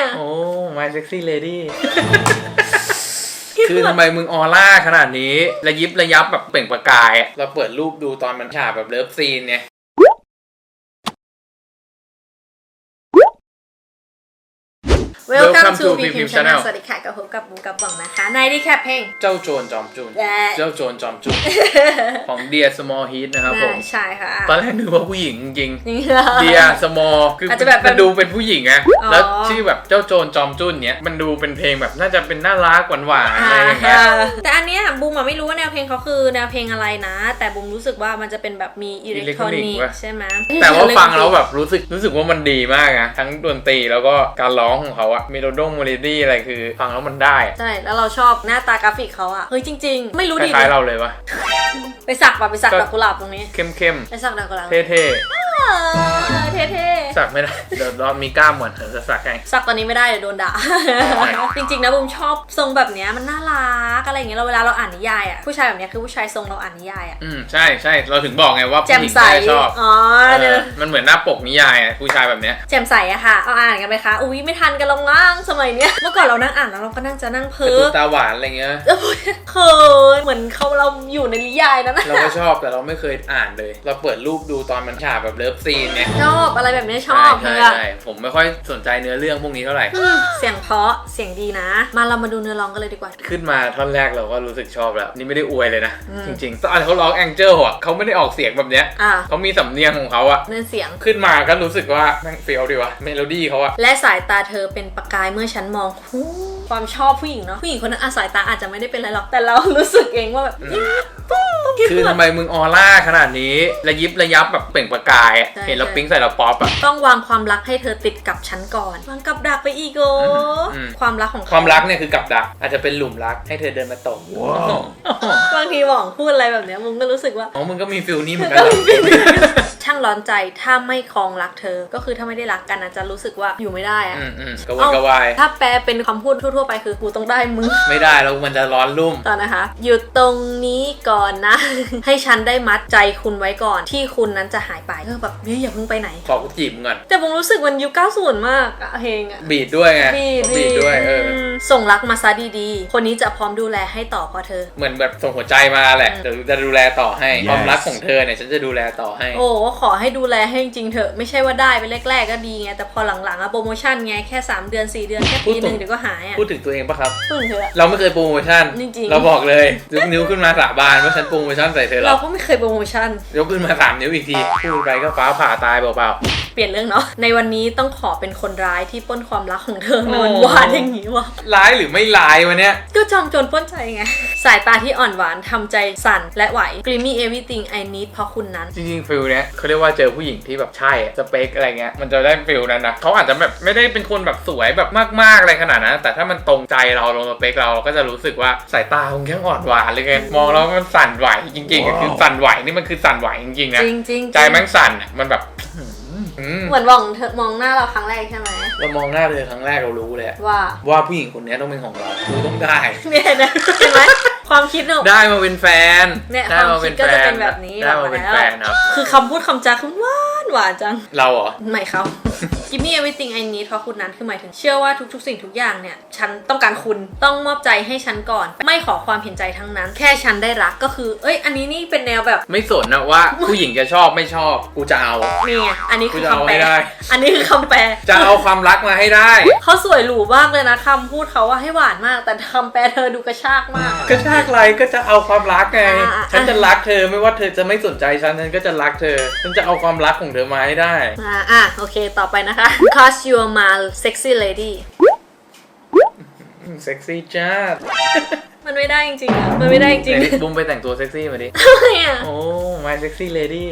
อะโอ้ my sexy lady คือทำไมมึงออร่าขนาดนี้ ระยิบระยับแบบเปล่งประกายอะเราเปิดรูปดูตอนมันฉากแบบเลิฟซีนเนี่ย Welcome to B Pim Channel สวัสดีค่ะกับพบกับบุมกับบังนะคะในดีแคปเพลงเจ้าโจรจอมจุนและเจ้าโจรจอมจุนของ Dear Small Heat นะครับผมใช่ค่ะ ตอนแรกนึกว่าผู้หญิงจริงนี่ๆ Dear Small คืออาจจะแบบมันดูเป็นผู้หญิงไงอ๋อแล้วชื่อแบบเจ้าโจรจอมจุนเนี้ยมันดูเป็นเพลงแบบน่าจะเป็นน่ารักหวานๆอะไรอย่างเงี้ยแต่อันเนี้ยบูมอะไม่รู้ว่าแนวเพลงเขาคือแนวเพลงอะไรนะ แต่บูมรู้สึกว่ามันจะเป็นแบบมีอิเล็กทรอนิก Electronic ส์ว่ะใช่ไหมแต่ว่าฟังแล้วแบบรู้สึกรู้สึกว่ามันดีมากนะทั้งดนตรีแล้วก็การร้องของเขาอะเมโลดงโมเลดี้อะไรคือฟังแล้วมันได้อะใช่ แล้วเราชอบหน้าตากราฟิกเขาอะเฮ้ยจริง ๆ ไม่รู้คดิล้ายๆเราเลยวะ ไปสักป่ะไปสักก็ดอกกุหลาบตรงนี้เข้มเข้มไปสักดอกกุหลาบๆเท่เออ เท่ๆ สักไม่ได้ เดี๋ยวรอมีกล้ามเหมือนเธอจะสักไงๆสักตอนนี้ไม่ได้เดี๋ยวโดนด่า จริงๆนะบูมชอบทรงแบบเนี้ยมันน่ารักอะไรอย่างเงี้ยเราเวลาเราอ่านนิยายอะผู้ชายแบบเนี้ยคือผู้ชายทรงเราอ่านนิยายอะอืมใช่ใช่เราถึงบอกไงว่าแจ่ผู้มหญิงใส น่าจะชอบอ๋อเอเนออะมันเหมือนหน้าปกนิยายอะผู้ชายแบบเนี้ย แจ่มใสอะค่ะ เอาอ่านกันไหมคะ อุ้ยไม่ทันกันลงล่างสมัยเนี้ย เมื่อก่อนเรานั่งอ่านแล้วเราก็นั่งจะนั่งเพ้การ์ตูอนตาหวานอะไรเงี้ยเอ้ยเขินเหมือนเขาเราอยู่ในนิยายนั้นนะ เราก็ชอบแต่เราไม่เคยอ่านเลย เราเปิดรูปดูตอนมันฉากแบบเลิฟซีนเนี่ยชอบอะไรแบบเนี้ยชอบใช่เลยอะใช่ผมไม่ค่อยสนใจเนื้อเรื่องพวกนี้เท่าไหร่อืมเสียงเพราะเสียงดีนะ มาเรามาดูเนื้อร้องกันเลยดีกว่า ขึ้นมาท่อนแรกเราก็รู้สึกชอบแล้ว นี่ไม่ได้อวยเลยนะอืมจริงๆตอนเขาร้องแองเจิลอะเขาไม่ได้ออกเสียงแบบเนี้ยอะเขามีสำเนียงของเขาอะเนื้อเสียงขึ้นมาก็รู้สึกว่าแม่งเฟี้ยวดีวะเมโลดี้เขาอะและสายตาเธอเป็นประกายเมื่อฉันมองหูความชอบผู้หญิงเนาะผู้หญิงคนนั้นอาสายตาอาจจะไม่ได้เป็นอะไรหรอกแต่เรารู้สึกเองว่าแบบคือทำไมมึงออร่าขนาดนี้ระยิบระยับแบบเปล่งประกายอะใช่ เห็นแล้วปิ๊งใส่เราป๊อปอะต้องวางความรักให้เธอติดกับฉันก่อน วางกับดักไปอีกโออืม ความรักของเขความรักเนี่ยคือกับดักอาจจะเป็นหลุมรักให้เธอเดินมาตกบางทีหว่องพูดอะไรแบบเนี้ยมึงก็รู้สึกว่า อ๋อมึงก็มีฟิลนี้เหมือนกันเหรอ ช่างร้อนใจถ้าไม่คลองรักเธอ ก็คือถ้าไม่ได้รักกันนะจะรู้สึกว่าอยู่ไม่ได้อะอืมอืมกระวนกระวายถ้าแปลเป็นคำพูดทั่วๆไปคือกูต้องได้มึง ไม่ได้แล้วมันจะร้อนรุ่มต่อนะคะหยุดตรงนี้ก่อนนะให้ฉันได้มัดใจคุณไว้ก่อนที่คุณนั้นจะหายไปเออแบบเฮ้ยอย่าเพิ่งไปไหน ขอกูจีบมึงก่อน แต่ผมรู้สึกมันยุค90 มากอะเพลงอะบีดด้วยไงบีดเขาบีดด้วยเออมส่งรักมาซะดีๆ คนนี้จะพร้อมดูแลให้ต่อเพราะเธอ เหมือนแบบส่งหัวใจมาแหละอืมเดี๋ยวจะดูแลต่อให้ Yes ความรักของเธอเนี่ยฉันจะดูแลต่อให้ โอ้ขอให้ดูแลให้จริงๆเถอะไม่ใช่ว่าได้ไปแรกๆก็ดีไงแต่พอหลังๆอะโปรโมชั่นไงแค่ 3 เดือน 4 เดือนแค่ปีหนึ่งเดี๋ยวก็หายอะพูดถึงตัวเองปะครับพึ่งเถอะเราไม่เคยโปรโมชั่นจริงๆเราบอกเลยยกนิ้วขึ้นมาสาบานว่าฉันโปรโมชั่นใส่เธอหรเราอกก็ไม่เคยโปรโมชั่น ยกขึ้นมาสามนิ้วอีกทีพูดไปก็ฟ้าผ่าตายเปล่า เปลี่ยนเรื่องเนาะ ในวันนี้ต้องขอเป็นคนร้ายที่ปล้นความรักของเธอโอ้มันหวานอย่างนี้วะ ๆร้ายหรือไม่ร้ายวะเนี่ยก็จอมโจรปล้นใจไง สายตาที่อ่อนหวานทำใจสั่นและไหว Dreamy everything I need เพราะคุณนั้น จริงๆฟิลเนี้ยเขาเรียกว่าเจอผู้หญิงที่แบบใช่อะสเปคอะไรเงี้ยมันจะได้ฟิลนั้นนะเขาอาจจะแบบไม่ได้เป็นคนแบบสวยแบบมากๆอะไรขนาดนั้นแต่ถ้ามันตรงใจเราลงสเปคเราเราก็จะรู้สึกว่าสายตาคงแค่อ่อนหวานเลยไงมองแล้วมันสั่นไหวจริงๆอะคือสั่นไหวนี่มันคือสั่นไหวจริงๆนะจริงจริงๆใจแม่งสั่นอะมันแบบอืมเหมือนมองเธอมองหน้าเราครั้งแรกใช่ไหมเรามองหน้าเธอครั้งแรกเรารู้เลยอะว่าว่าผู้หญิงคนนี้ต้องเป็นของเรากูต้องได้ เนี่ยนะเห็นไหมความคิดเนอะได้มาเป็นแฟน เนี่ยได้มาเป็นความคิดก็แฟจะนเป็นแบบนี้ได้มาเป็นแบบแฟนั้นนครับ คือคำพูดคำจาคือหวานหวานจัง เราเหรอ ไม่เขา Give me everything I need เพราะคุณนั้นคือหมายถึงเชื่อว่าทุกๆ สิ่งทุกอย่างเนี่ย ฉันต้องการคุณต้องมอบใจให้ฉันก่อน ไม่ขอความเห็นใจทั้งนั้น แค่ฉันได้รักก็คือ เอ้ย อันนี้นี่เป็นแนวแบบไม่สนนะว่าผู้หญิงจะชอบไม่ชอบกูจะเอา นี่ไงอันนี้กูคือจะเอาคำแปลให้ได้ อันนี้คือคำแปล จะเอาความรักมาให้ได้ เขาสวยหรูมากเลยนะคำพูดเขาว่าให้หวานมาก แต่คำแปลเธอดูกระชากมาก ก็ชากไรก็จะเอาความรักไง อ่าอ่า ฉันจะรักเธอไม่ว่าเธอจะไม่สนใจฉันฉันก็จะรักเธอ ฉันจะเอาความรักของเธอมาให้ได้ อ่าอะโอเค ต่อไปนะคะ cause you're my sexy lady เซ็กซี่จ้ามันไม่ได้จริงๆอะมันไม่ได้จริงไหนๆบุ้มไปแต่งตัวเซ็กซี่มาดิ ทำไมอะโอ้ my sexy lady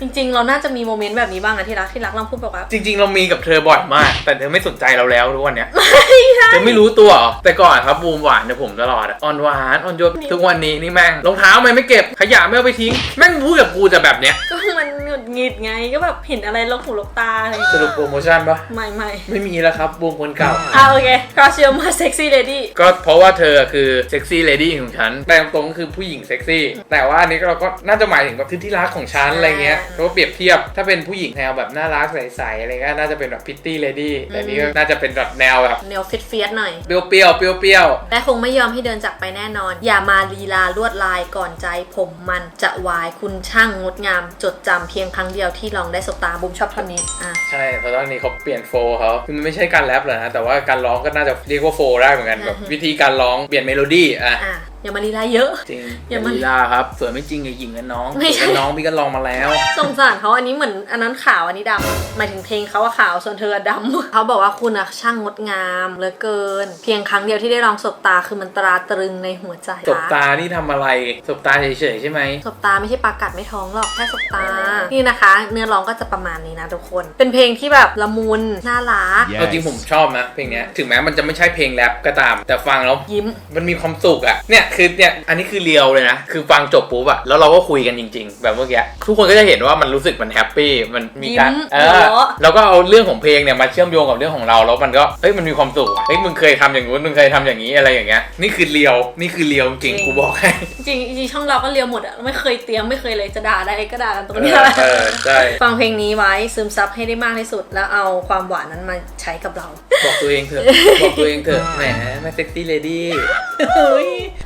จริง ๆ เราน่าจะมีโมเมนต์แบบนี้บ้างอะที่รักที่รักเราพูดบอกว่าจริง ๆ เรามีกับเธอบ่อยมาก แต่เธอไม่สนใจเราแล้วทุกวันเนี้ยไม่ใช่เธอไม่รู้ตัวเหรอแต่ก่อนครับบูมหวานเนี่ยผมตลอดอะอ่อนหวานอ่อนโยนทุกวันนี้นี่แม่งรองเท้าไม่ไม่เก็บขยะไม่เอาไปทิ้ง แม่งพูดกับกูจะแบบเนี้ยก็มันหงุ ดหงิดไงก็แบบเห็นอะไรลกหูลกตาอะไรอย่างสเงี้ยรุปโปรโมชั่นปะไม่ไม่ไม่มีแล้วครับบูมคนเก่าอะโอเค cause you're my sexy lady ก็เพราะว่าเธอคือเซ็กซี่เลดี้ของฉัน แต่ตรงๆก็คือผู้หญิงเซ็กซี่ แต่ว่าอันนี้เราก็น่าจะหมายถึงแบบที่ที่รักของฉันอะไรเงี้ยเพราะว่าเปรียบเทียบ ถ้าเป็นผู้หญิงแนวแบบน่ารักใสๆอะไรก็น่าจะเป็นแบบพิตตี้เลดี้ แต่นี่ก็น่าจะเป็นแบบแนวแบบแนวฟิตเฟียสหน่อยเปรี้ยวๆเปรี้ยวๆเปรี้ยวและคงไม่ยอมให้เดินจากไปแน่นอน อย่ามาลีลาลวดลายก่อนใจผมมันจะวายคุณช่างงดงาม จดจำเพียงครั้งเดียวที่ลองได้สบตาบุมชอบท่อนนี้อะๆใช่เพราะตอนนี้เขาเปลี่ยนโฟล์เขาคือมันไม่ใช่การแรปหรอกนะแต่ว่าการร้องก็น่าจะเรียกว่าโฟล์ได้เหมือนกันแบบวิธีการร้องเปลี่ยนเมโลดี้อะ อะอย่ามาลีลาเยอะ จริงอย่ามาลีลาครับสวยไม่จริงอย่าหยิงกันน้องไม่ใช่สวยกันน้องพี่ก็ลองมาแล้ว สงสารเขาอันนี้เหมือนอันนั้นขาวอันนี้ดำหมายถึงเพลงเขาอะขาวส่วนเธออะดำ เขาบอกว่าคุณอะช่างงดงามเหลือเกิน เพียงครั้งเดียวที่ได้ลองสบตาคือมันตราตรึงในหัวใจสบตานี่ทำอะไร สบตาเฉยๆใช่ไหม สบตาไม่ใช่ปลากัดไม่ท้องหรอกแค่สบตา นี่นะคะ เนื้อร้องก็จะประมาณนี้นะทุกคน เป็นเพลงที่แบบละมุนน่ารัก เอาจริงผมชอบนะเพลงเนี้ยถึงแม้มันจะไม่ใช่เพลงแรปก็ตาม แต่ฟังแล้วยิ้ม มันมีความสุขอะเนี่ยคือเนี่ยอันนี้คือเรียวเลยนะ คือฟังจบปุ๊บอะแล้วเราก็คุยกันจริง ๆ แบบเมื่อกี้ทุกคนก็จะเห็นว่ามันรู้สึกมันแฮปปี้มันมีการยิ้มเอหัวอเราะ แล้วก็เอาเรื่องของเพลงเนี่ยมาเชื่อมโยงกับเรื่องของเราแล้วมันก็เฮ้ยมันมีความสุขอะเฮ้ยมึงเคยทำอย่างนู้นมึงเคยทำอย่างนี้อะไรอย่างเงี้ยนี่คือเรียวนี่คือเรียวจริงกูบอกให้ จริงๆจริงๆช่องเราก็เรียวหมดอะไม่เคยเตรียมไม่เคยเลยจะด่าได้ก็ด่ากันตรงเอนี้อแหละเออใช่ฟังเพลงนี้ไว้ซึมซับให้ได้มากที่สุด แล้วเอาความหวานนั้นมาใช้กับเราบอกตัวเองเถอะบอกตัวเองเถอะแหมไม่เซ็กซี่เลดี้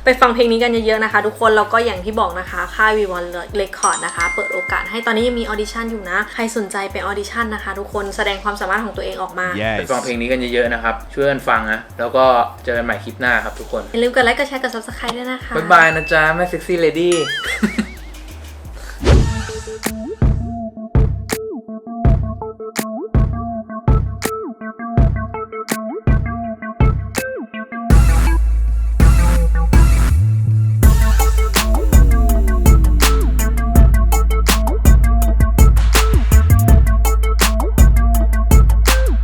ไปฟังเพลงนี้กันเยอะๆนะคะ ทุกคนแล้วก็อย่างที่บอกนะคะ ค่ายวีวอนเรคคอร์ดนะคะ เปิดโอกาสให้ตอนนี้ยังมีออดิชั่นอยู่นะ ใครสนใจไปออดิชั่นนะคะ ทุกคนแสดงความสามารถของตัวเองออกมา ไปฟังเพลงนี้กันเยอะๆนะครับ ช่วยกันฟังนะ แล้วก็เจอกันใหม่คลิปหน้าครับทุกคน อย่าลืมกดไลค์กดแชร์กด subscribe ด้วยนะคะ บ๊ายบายนะจ๊ะแม่เซ็กซี่เลดี้